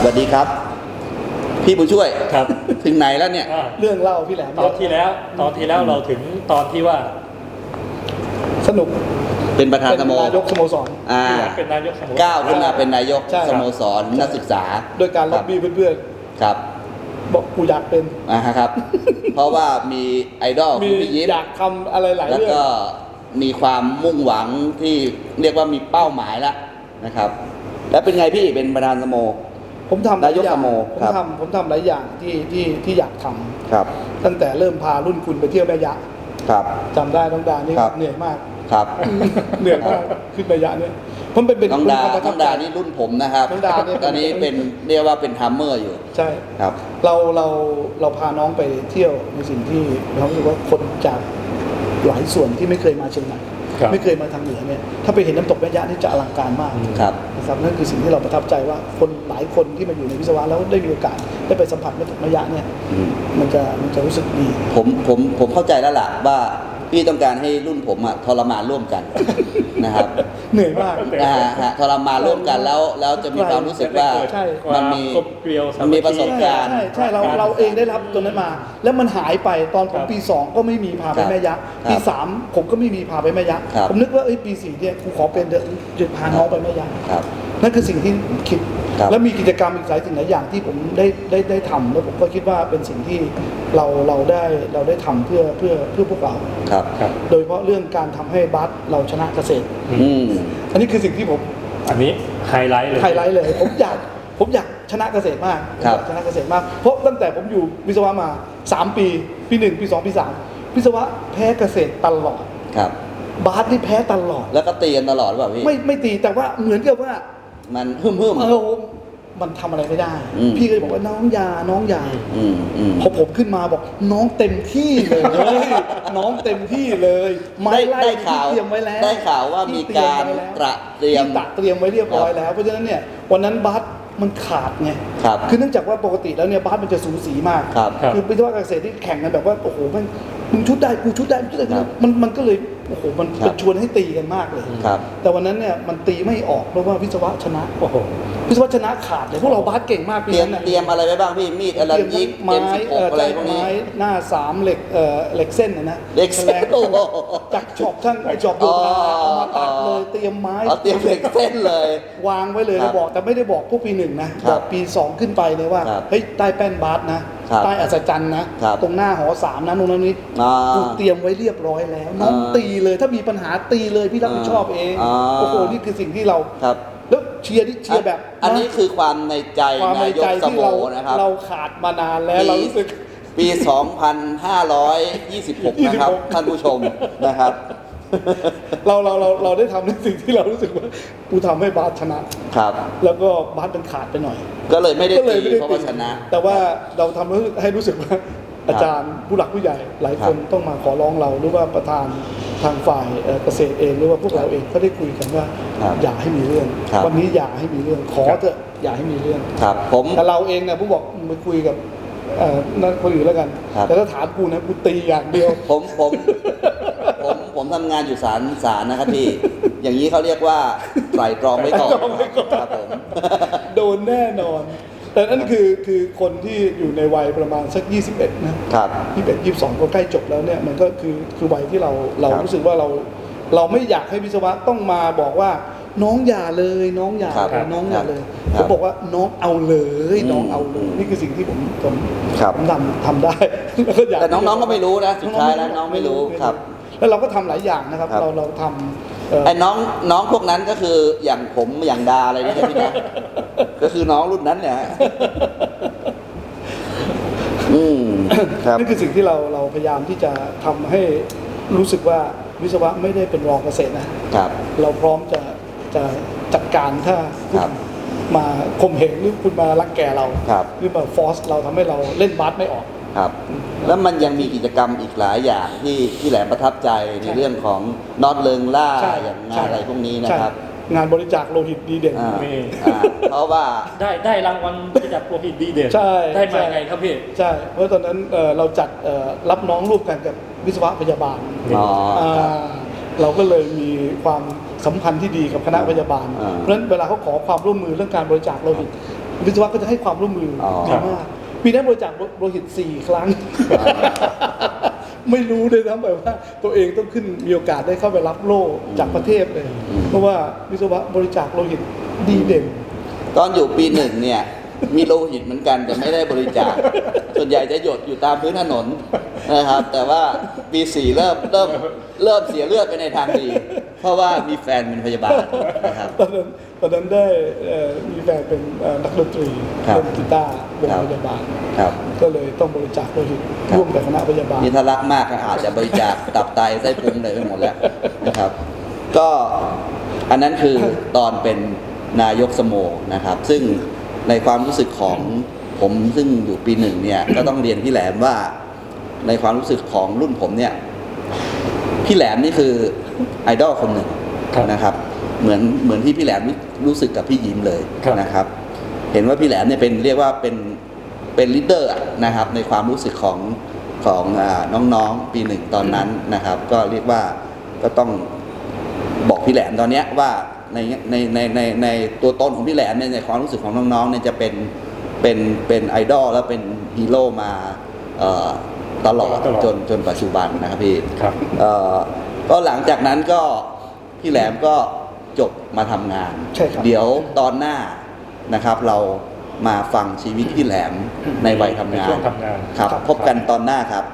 สวัสดีครับ พี่บุญช่วยครับ ถึงไหนแล้วเนี่ย อ่าเรื่องเล่าพี่แหลมตอนที่แล้ว ตอนที่แล้วเราถึงตอนที่ว่าสนุกเป็นประธานเป็นสโมนายกสโมสร อ่าพี่แหลมเป็นนายกสโมสร ก้าวขึ้นมาเป็นนายกใช่สโมสรนักศึกษาโดยการล็อบบี้เพื่อนครับๆบอกกูอยากเป็นอ่าครับ เพราะว่ามีไอดอลมีคือพี่ยิ้มอยากทำอะไรหลายแล้วเรื่องก็มีความมุ่งหวังที่เรียกว่ามีเป้าหมายแล้วนะครับ แล้วเป็นไงพี่เป็นประธานสโม ผมทำหลายนายกอย่าสงโมผมครับทำผมทำหลายอย่างที่ที่ที่อยากทำครับ ตั้งแต่เริ่มพารุ่นคุณไปเที่ยวแม่ยะครับจำได้น้องดานี่ครับเหนื่อยมากครับเหนื่อยมากขึ้นแม่ยะเนี่ยผมเป็นเป็นน้องดาเป็นควมประน้ทัอบงใจดานี่รุ่นผมนะครับน้องดาเนี่ยตอนนี้เป็นเรียกว่าเป็นฮัมเมอร์อยู่ ใช่ครับ เราเราเราพาน้องไปเที่ยวในสิ่งที่เรารู้สึกว่าคนจากหลายส่วนที่ไม่เคยมาเชียงใหม่ ครับไม่เคยมาทางเหนือเนี่ยถ้าไปเห็นน้ำตกแม่ยะนี่จะอลังการมากครับ นะครับนั่นคือสิ่งที่เราประทับใจว่าคนหลายคนที่มาอยู่ในวิศวะแล้วได้มีโอกาสได้ไปสัมผัสน้ำตกแม่ยะเนี่ยอืม มันจะมันจะรู้สึกดี ผมผมผมเข้าใจแล้วล่ะว่าพี่ต้องการให้รุ่นผมอะทรมานร่วมกัน นะครับเหนื่อยมากอ่าฮะทรมานร่วมกันแล้วแล้วจะมีความรู้สึกว่าใช่มันมีความกลมเกลียวสามันมีประสบใช่การณ์ใช่ใช่เราเราเองได้รับตรงนั้นมา แล้วมันหายไปตอนผมครับปี 2 ก็ไม่มีพาไปครับแม่ยะครับปี 3 ผมก็ไม่มีพาไปแม่ยะครับผมนึกว่าเอ้ยปีสี่เนี่ยกูขอเป็นเดอะจะพาน้องไปแม่ยะครับนั่นคือสิ่งที่ผมคิด ครับแล้วมีกิจกรรมอีกหลายสิ่งหลายอย่างที่ผมได้ได้ได้ทำแล้วผมก็คิดว่าเป็นสิ่งที่เราเราได้เราได้ทำเพื่อเพื่อเพื่อพวกเรา ครับ ครับ โดยเฉพาะเรื่องการทำให้บัสเราชนะเกษตร อืม อันนี้คือสิ่งที่ผมอันนี้ไฮไลท์เลยไฮไลท์เลย ผมอยากผมอยากชนะเกษตรมากครับผมอยากชนะเกษตรมาก เพราะตั้งแต่ผมอยู่วิศวะมา 3 ปี ปี1ปี2ปี3วิศวะแพ้เกษตรตลอด ครับ บาสนี่แพ้ตลอด แล้วก็ตีกันตลอดหรือเปล่าพี่ ไม่ไม่ตีแต่ว่าเหมือนกับว่า มันฮึ่มฮึ่ม เออมันทำอะไรไม่ได้ อืม พี่ก็เลยบอกว่าน้องอยาน้องอยาอืมอืมพอผมขึ้นมาบอกน้องเต็มที่เลย น้องเต็มที่เลยไม้ได้ไล่ได้ที่ข่าวเตรียมไว้แล้วได้ข่าวว่ามีที่เตยการไว้แล้วตระเตรียม ที่ตระเตรียมไว้เรียบร้อยแล้วเพราะฉะนั้นเนี่ยวันนั้นบัสมันขาดไงครับคือเนื่องจากว่าปกติแล้วเนี่ยบัสมันจะสูสีมากครับ ครับคือวิศวะการเกษตรที่แข่งกันแบบว่าโอ้โหมันมึงชุดได้กูชุดได้มึงชุดได้ครับ มันมันก็เลย โอ้โหมันครับมันชวนให้ตีกันมากเลย ครับ แต่วันนั้นเนี่ยมันตีไม่ออกเพราะว่าวิศวะชนะโอ้โห วิศวะชนะขาดเลยพวกเราบาสเก่งมากปีเตรียมนั้นน่ะ เตรียมอะไรไว้บ้างพี่มีดอลันยิกไม้เต็มสิบหเอ่กออะไรใช่พวกนี้ ไม้หน้าสามเหล็กเอ่อเหล็กเส้นนะนะเหล็กเส้นแฉลงโอ้โหจากช็อปช่างไอช็อปโยธาอ๋อ เอามาตัดเลยเตรียมไม้เอาเตรียมเหล็กเส้นเลย วางไว้เลยครัแล้บวบอกแต่ไม่ได้บอกพวกปีหนึ่งนะครับบอกปีสองขึ้นไปเลยว่าครับเฮ้ยใต้แป้นบาสนะครับใต้อัศจรรย์นะครับตรงหน้าหอสามนะตรงนั้นนี้อ่ากูเตรียมไว้เรียบร้อยแล้วน้องอ่าตีเลยถ้ามีปัญหาตีเลยพี่รับผิดชอบเองอ่า โอ้โหนี่คือสิ่งที่เรา ครับแล้ว เชียร์ที่เชียร์แบบอันนี้คือความในใจความในนายกใจสที่โมเรานะครับเราขาดมานานแล้วเรารู้สึกปี 2526 นะครับ26ท่านผู้ชมนะครับ เราเราเราเราได้ทำในสิ่งที่เรารู้สึกว่ากูทำให้บาสชนะครับ แล้วก็บาสมันขาดไปหน่อย ก็เลยไม่ได้ก็เลยตีไม่ได้เพราะว่าชนะ แต่ว่าเราทำให้รู้สึกว่าอาจารย์ผู้หลักผู้ใหญ่หลายคนต้องมาขอร้องเราหรือว่าประธาน ทางฝ่ายเอ่อเกษตรเองหรือว่าพวกเราเองก็ได้คุยกันว่าครับอย่าให้มีเรื่อง ครับวันนี้อย่าให้มีเรื่องขอเถอะอย่าให้มีเรื่อง ครับผม แต่เราเองเนี่ยผู้บอกมึงไปคุยกับเอ่อนั่นคนอื่นแล้วกัน ครับ แต่ถ้าถามกูนะกูตีอย่างเดียว ผมผมผมผมทำงานอยู่ศาลศาลนะครับพี่ อย่างนี้เขาเรียกว่าไตรตรองไว้ก่อนไตร่ตรองไว้ก่อน ครับผม โดนแน่นอน แต่นั่นคือคือคนที่อยู่ในวัยประมาณสัก 21 นะครับ21 22 ก็ใกล้จบแล้วเนี่ยมันก็คือคือวัยที่เราเราครับรู้สึกว่าเรา เราไม่อยากให้วิศวะต้องมาบอกว่า น้องอย่าเลยน้องอย่าครับเลยน้องอย่าเลยคผรับมบอกว่าน้องเอาเลยอืมน้องเอาเลยนี่คือสิ่งที่ผมผมครับ ผมทำทำได้แล้วก็อยาก แต่น้องๆก็ไม่รู้นะสุดท้ายแล้วน้องไม่รู้ครับ แล้วเราก็ทำหลายอย่างนะครับ ครับ เราเราทำเอ่อ ไอ้น้องน้องพวกนั้นก็คืออย่างผมอย่างดาอะไรนี่ใช่ไหมนะ ก็คือน้องรุ่นนั้นเนี่ยฮะอืมครับ นี่คือสิ่งที่เราเราพยายามที่จะทำให้รู้สึกว่าวิศวะไม่ได้เป็นรองเกษตรนะ ครับ เราพร้อมจะจะจัดการถ้าคุครัณบมาข่มเหงหรือคุณมารังแกเรา ครับ หรือมาฟอร์สเราทำให้เราเล่นบาสไม่ออก ครับ แล้วมันยังมีกิจกรรมอีกหลายอย่างที่ที่แหลมประทับใจในเรื่องของนอตเลิงล่าใช่อย่างงาใช่นอะไรพวกนี้นะครับ ใช่ งานบริจาคโลหิตดีเด่น อ่ามี อ่าเพราะว่า ได้ได้รางวัลบริจาคโลหิตดีเด่นใช่ได้มาใช่ยังไงครับพี่ ใช่เพราะตอนนั้นเอ่อเราจัดเอ่อรับน้องร่วมกันกับวิศวะพยาบาลอ๋อครับาเราก็เลยมีความสัมพันธ์ที่ดีกับคณะพยาบาล อ่าเพราะฉะนั้นเวลาเขาขอความร่วมมือเรื่องการบริจาคโลหิต วิศวะก็จะให้ความร่วมมือออ ดีมากปีนั้นบริจาคโลหิตสี่ครั้ง ไม่รู้เลยนะแบบว่า ตัวเองต้องขึ้นมีโอกาสได้เข้าไปรับโล่จากประเทศเลย เพราะว่าวิศวะบริจาคโลหิตดีเด่น ตอนอยู่ปีหนึ่งเนี่ย มีโลหิตเหมือนกันแต่ไม่ได้บริจาค ส่วนใหญ่จะหยดอยู่ตามพื้นถนนนะครับ แต่ว่าปีสี่เริ่มเริ่มเริ่มเสียเลือดไปในทางดี เพราะว่ามีแฟนเป็นพยาบาลนะครับ ตอนนั้นตอนนั้นได้เอ่อมีแฟนเป็นเอ่อนักดนตรีครับเล่นกีตาร์วงครับ พยาบาล ครับ ก็เลยต้องบริจาคโลหิตครับ ร่วมกับคณะพยาบาล นี่ถ้ารักมากก็อาจจะบริจาคตับไตไส้พุงอะไรไปหมดแล้วนะครับ ก็อันนั้นคือตอนเป็นนายกสโมนะครับ ซึ่งในความรู้สึกของผมซึ่งอยู่ปีหนึ่งเนี่ย ก็ต้องเรียนพี่แหลมว่า ในความรู้สึกของรุ่นผมเนี่ย พี่แหลมนี่คือไอดอลคนหนึ่งครับนะครับ เหมือนเหมือนที่พี่แหลมรู้รู้สึกกับพี่ยิ้มเลยครับ นะครับ เห็นว่าพี่แหลมเนี่ยเป็นเรียกว่าเป็นเป็นลีดเดอร์นะครับ ในความรู้สึกของของอาน้องๆปีหนึ่งตอนนั้นนะครับ ก็เรียกว่าก็ต้องบอกพี่แหลมตอนเนี้ยว่าในในในในในตัวตนของพี่แหลมเนี่ยในความรู้สึกของน้องๆเนี่ยจะเป็นเป็นเป็นไอดอลและเป็นฮีโร่มาเอ่อ ตลอดตลอดจนจนปัจจุบันนะครับพี่ครับ เอ่อก็หลังจากนั้นก็พี่แหลมก็จบมาทำงาน ใช่ครับ เดี๋ยวตอนหน้านะครับ เรามาฟังชีวิตพี่แหลมในวัยทำงาในช่นวงทำงานครับครับ พบกันตอนหน้าครับ